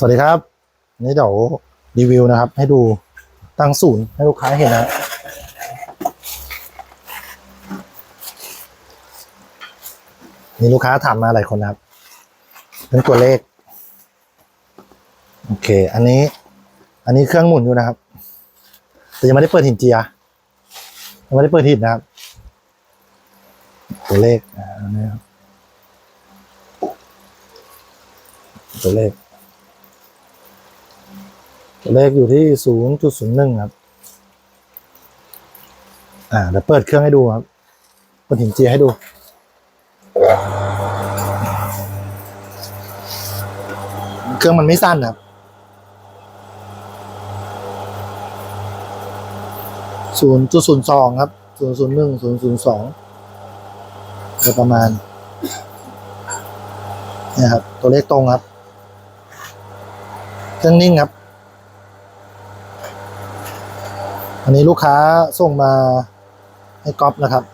สวัสดีครับนี่เดี๋ยวรีวิวนะครับ ให้ดูตั้งศูนย์ให้ลูกค้าเห็นนะมีลูกค้าถามมาหลายคนนะครับเรื่องตัวเลข โอเค อันนี้ อันนี้เครื่องหมุนอยู่นะครับ แต่ยังไม่ได้เปิดหินเจียยังไม่ได้เปิดหินนะครับ ตัวเลขอันนี้ครับตัวเลข เลขอยู่ที่ศูนย์จุดศูนย์หนึ่งครับ อ่าเดี๋ยวเปิดเครื่องให้ดูครับเปิดหินเจียให้ดู เครื่องมันไม่สั้นครับศูนย์จุดศูนย์สองครับศูนย์ศูนย์หนึ่งศูนย์ศูนย์สองโดยประมาณนี่ครับ ตัวเลขตรงครับ เครื่องนิ่งครับ อันนี้ลูกค้าส่งมาให้ก๊อฟนะครับ